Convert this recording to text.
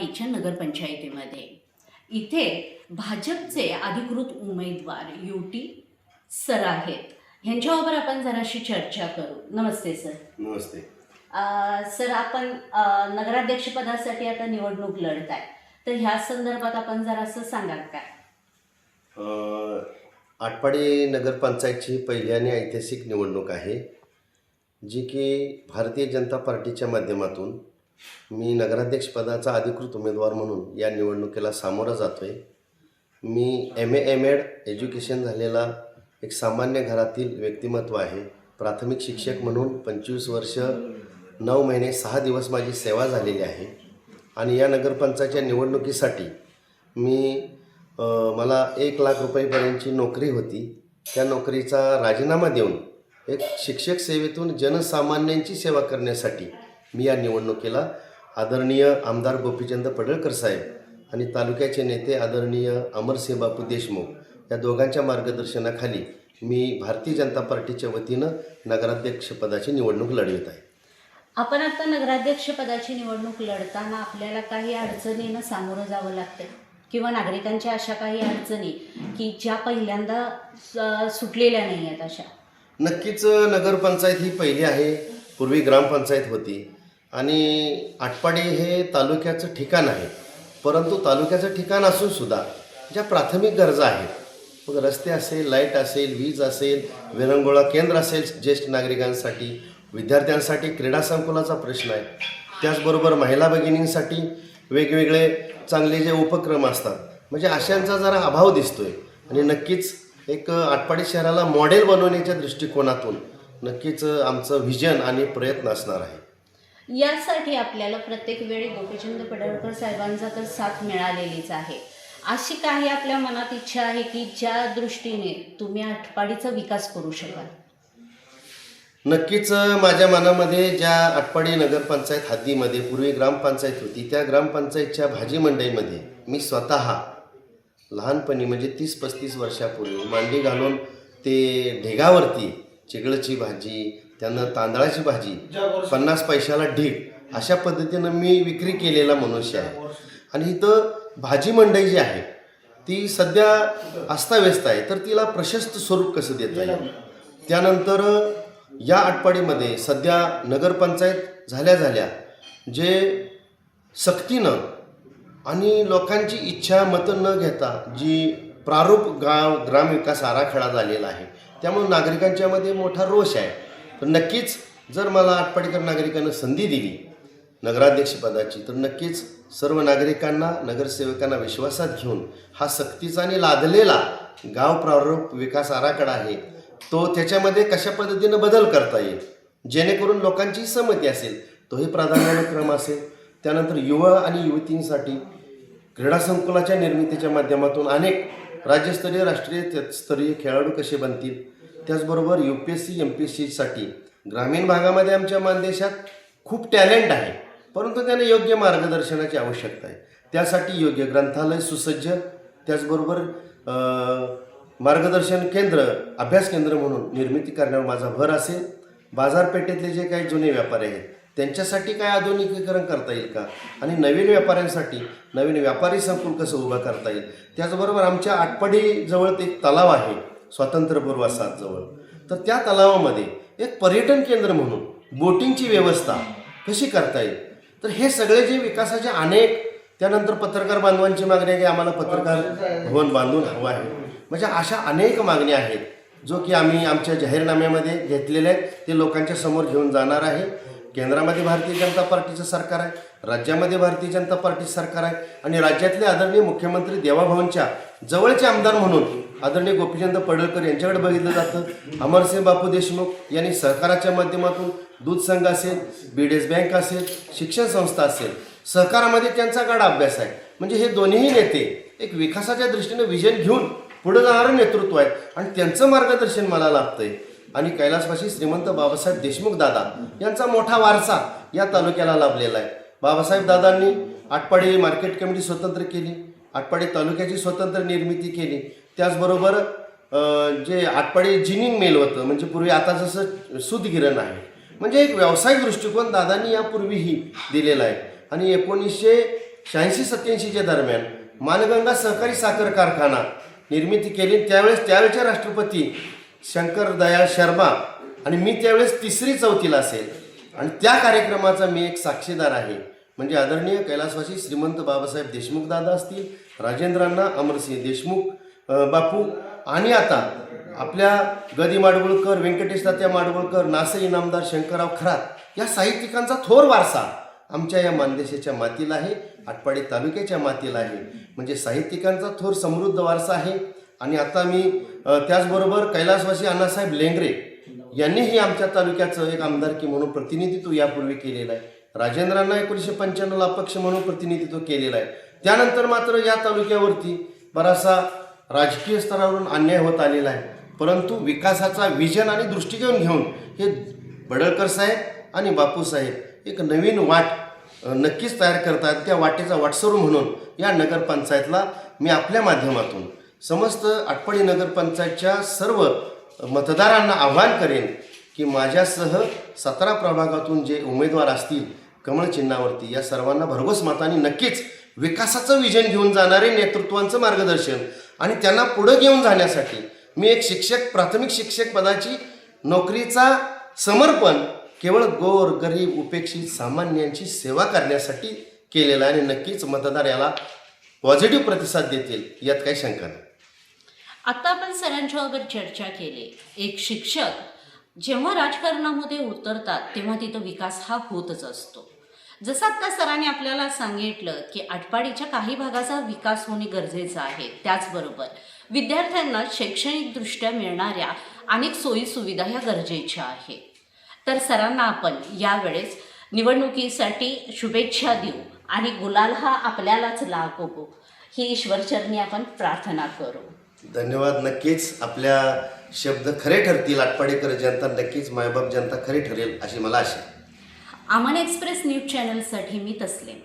आटपाडीच्या नगरपंचायतीमध्ये इथे भाजपचे अधिकृत उमेदवार युटी सर आहेत. ह्यांच्याबरोबर आपण जराशी चर्चा करू. नमस्ते सर. नमस्ते. सर आपण नगराध्यक्षपदासाठी आता निवडणूक लढताय. तर ह्या संदर्भात आपण जरासं सांगाल काय आटपाडी नगरपंचायतची पहिली आणि ऐतिहासिक निवडणूक आहे जी की भारतीय जनता पार्टीच्या माध्यमातून मी नगराध्यक्षपदाचा अधिकृत उमेदवार म्हणून या निवडणुकीला सामोरा जातो आहे मी M A M Ed education झालेला एक सामान्य घरातील व्यक्तिमत्व आहे. प्राथमिक शिक्षक म्हणून पंचवीस वर्ष नऊ महिने सहा दिवस माझी सेवा झालेली आहे. आणि या नगरपंचायतच्या निवडणुकीसाठी मी मला एक लाख रुपयेपर्यंतची नोकरी होती. त्या नोकरीचा राजीनामा देऊन एक शिक्षक सेवेतून जनसामान्यांची सेवा करण्यासाठी मी या निवडणुकीला आदरणीय आमदार गोपीचंद पडळकर साहेब आणि तालुक्याचे नेते आदरणीय अमरसिंह बापू देशमुख या दोघांच्या मार्गदर्शनाखाली मी भारतीय जनता पार्टीच्या वतीनं नगराध्यक्षपदाची निवडणूक लढवित आहे. आपण आता नगराध्यक्षपदाची निवडणूक लढताना आपल्याला काही अडचणींना सामोरं जावं लागतं किंवा नागरिकांच्या अशा काही अडचणी की ज्या पहिल्यांदा सुटलेल्या नाही आहेत अशा. नक्कीच नगरपंचायत ही पहिली आहे. पूर्वी ग्रामपंचायत होती. आणि आटपाडी हे तालुक्याचं ठिकाण आहे. परंतु तालुक्याचं ठिकाण असून सुद्धा ज्या प्राथमिक गरजा आहेत मग रस्ते असेल लाइट असेल वीज असेल विरंगुळा केंद्र असेल ज्येष्ठ नागरिकांसाठी विद्यार्थ्यांसाठी क्रीडा संकुलाचा प्रश्न आहे. त्याचबरोबर महिला भगिनींसाठी वेगवेगळे चांगले जे उपक्रम असतात म्हणजे अशांचा जरा अभाव दिसतो आहे आणि नक्कीच एक आटपाडी शहराला मॉडेल बनवण्याच्या दृष्टिकोनातून नक्कीच आमचं व्हिजन आणि प्रयत्न असणार आहे. यासाठी आपल्याला प्रत्येक वेळी गोपीचंद पडळकर साहेबांचा तर साथ मिळालेलीच आहे. अशी काही आपल्या मनात इच्छा आहे की ज्या दृष्टीने तुम्ही आटपाडीचा विकास करू शकाल? नक्कीच माझ्या मनामध्ये ज्या आटपाडी नगरपंचायत हद्दीमध्ये पूर्वी ग्रामपंचायत होती त्या ग्रामपंचायतच्या भाजी मंडईमध्ये मी स्वतः लहानपणी म्हणजे तीस पस्तीस वर्षापूर्वी मांडी घालून ते ढेगावरती चिगळची भाजी त्यानं तांदळाची भाजी पन्नास पैशाला ढीग अशा पद्धतीनं मी विक्री केलेला मनुष्य आहे. आणि इथं भाजी मंडई जी आहे ती सध्या अस्ताव्यस्त आहे. तर तिला प्रशस्त स्वरूप कसं देता येईल? त्यानंतर या आटपाडीमध्ये सध्या नगरपंचायत झाल्या झाल्या जे सक्तीनं आणि लोकांची इच्छा मतं न घेता जी प्रारूप गाव ग्रामविकास आराखडा झालेला आहे त्यामुळे नागरिकांच्यामध्ये मोठा रोष आहे. तर नक्कीच जर मला आटपाडीकर नागरिकांना संधी दिली नगराध्यक्षपदाची तर नक्कीच सर्व नागरिकांना नगरसेवकांना विश्वासात घेऊन हा सक्तीचा आणि लादलेला गाव प्रारूप विकास आराखडा आहे तो त्याच्यामध्ये कशा पद्धतीनं बदल करता येईल? जेणेकरून लोकांची सहमती असेल तोही प्राधान्यक्रम असेल. त्यानंतर युवा आणि युवतींसाठी क्रीडा संकुलाच्या निर्मितीच्या माध्यमातून अनेक राज्यस्तरीय राष्ट्रीय स्तरीय खेळाडू कसे बनतील? त्याचबरोबर U P S C M P S सीसाठी ग्रामीण भागामध्ये आमच्या मानदेशात खूप टॅलेंट आहे परंतु त्यांना योग्य मार्गदर्शनाची आवश्यकता आहे. त्यासाठी योग्य ग्रंथालय सुसज्ज त्याचबरोबर मार्गदर्शन केंद्र अभ्यास केंद्र म्हणून निर्मिती करण्यावर माझा भर असेल. बाजारपेठेतले जे काही जुने व्यापारी आहेत त्यांच्यासाठी काय आधुनिकीकरण करता येईल का? आणि नवीन व्यापाऱ्यांसाठी नवीन व्यापारी संकुल कसं उभं करता येईल? त्याचबरोबर आमच्या आटपाडीजवळ एक तलाव आहे स्वातंत्र्यपूर्व सात जवळ. तर त्या तलावामध्ये एक पर्यटन केंद्र म्हणून बोटिंगची व्यवस्था कशी करता येईल? तर हे सगळे जे विकासाचे अनेक त्यानंतर पत्रकार बांधवांची मागणी आहे की आम्हाला पत्रकार भवन बांधून हवं आहे. म्हणजे अशा अनेक मागण्या आहेत जो की आम्ही आमच्या जाहीरनाम्यामध्ये घेतलेले आहेत. ते लोकांच्या समोर घेऊन जाणार आहे. केंद्रामध्ये भारतीय जनता पार्टीचं सरकार आहे राज्यामध्ये भारतीय जनता पार्टी सरकार आहे. आणि राज्यातले आदरणीय मुख्यमंत्री देवाभवनच्या जवळचे आमदार म्हणून आदरणीय गोपीचंद पडळकर यांच्याकडे बघितलं जातं. अमरसिंह बापू देशमुख यांनी सहकाराच्या माध्यमातून दूध संघ असेल बीडेस बँक असेल शिक्षण संस्था असेल सहकारामध्ये त्यांचा गाढा अभ्यास आहे. म्हणजे हे दोन्हीही नेते एक विकासाच्या दृष्टीने विजन घेऊन पुढे जाणारं नेतृत्व आहे आणि त्यांचं मार्गदर्शन मला लाभतंय. आणि कैलासवासी श्रीमंत बाबासाहेब देशमुख दादा यांचा मोठा वारसा या तालुक्याला लाभलेला आहे. बाबासाहेब दादांनी आटपाडी मार्केट कमिटी स्वतंत्र केली आटपाडी तालुक्याची स्वतंत्र निर्मिती केली त्याचबरोबर जे आटपाडी जिनिंग मेल होतं म्हणजे पूर्वी आता जसं सुदगिरण आहे. म्हणजे एक व्यावसायिक दृष्टिकोन दादांनी यापूर्वीही दिलेला आहे. आणि एकोणीसशे शहाऐंशी सत्याऐंशीच्या दरम्यान मानगंगा सहकारी साखर कारखाना निर्मिती केली. त्यावेळेस त्यावेळेचे राष्ट्रपती शंकर दयाळ शर्मा आणि मी त्यावेळेस तिसरी चौथीला असेल. आणि त्या कार्यक्रमाचा मी एक साक्षीदार आहे. म्हणजे आदरणीय कैलासवासी श्रीमंत बाबासाहेब देशमुख दादा असतील राजेंद्रांना अमरसिंह देशमुख बापू आणि आता आपल्या गदी माडगुळकर व्यंकटेश तात्या माडगुळकर नासे इनामदार शंकरराव खरात या साहित्यिकांचा थोर वारसा आमच्या या मानदेशाच्या मातीला आहे आटपाडी तालुक्याच्या मातीला आहे. म्हणजे साहित्यिकांचा थोर समृद्ध वारसा आहे. आणि आता मी त्याचबरोबर कैलासवासी अण्णासाहेब लेंगरे यांनीही आमच्या तालुक्याचं एक आमदारकी म्हणून प्रतिनिधित्व यापूर्वी केलेलं आहे. राजेंद्रांना एकोणीसशे पंच्याण्णवला अपक्ष म्हणून प्रतिनिधित्व केलेलं आहे. त्यानंतर मात्र या तालुक्यावरती बराचसा राजकीय स्तरावरून अन्याय होत आलेला आहे. परंतु विकासाचा विजन आणि दृष्टिकोन घेऊन हे बडळकर साहेब आणि बापू साहेब एक नवीन वाट नक्कीच तयार करतात. त्या वाटेचा वाटसरू म्हणून या नगरपंचायतला मी आपल्या माध्यमातून समस्त आटपाडी नगरपंचायतच्या सर्व मतदारांना आव्हान करेन की माझ्यासह सतरा प्रभागातून जे उमेदवार असतील कमळ चिन्हावरती या सर्वांना भरघोस मताने नक्कीच विकासाचं विजन घेऊन जाणारे नेतृत्वांचं मार्गदर्शन आणि त्यांना पुढं घेऊन जाण्यासाठी मी एक शिक्षक प्राथमिक शिक्षक पदाची नोकरीचा समर्पण केवळ गोर गरीब उपेक्षित सामान्यांची सेवा करण्यासाठी केलेला आणि नक्कीच मतदार याला पॉझिटिव्ह प्रतिसाद देतील यात काही शंका नाही. आता आपण सरांच्या अगर चर्चा केली. एक शिक्षक जेव्हा राजकारणामध्ये उतरतात तेव्हा तिथं विकास हा होतच असतो. जसं आता सरांनी आपल्याला सांगितलं की आटपाडीच्या काही भागाचा विकास होणे गरजेचं आहे त्याचबरोबर विद्यार्थ्यांना शैक्षणिकदृष्ट्या मिळणाऱ्या अनेक सोयीसुविधा ह्या गरजेच्या आहेत. तर सरांना आपण यावेळेस निवडणुकीसाठी शुभेच्छा देऊ आणि गुलाल हा आपल्यालाच लाभो ही ईश्वरचरणी आपण प्रार्थना करू. धन्यवाद. नक्कीच आपल्या शब्द खरे ठरतील आटपाडेकर जनता नक्कीच मायबाप जनता खरी ठरेल अशी मला आशा आहे. आमन एक्सप्रेस न्यूज चॅनलसाठी मी तस्लीम.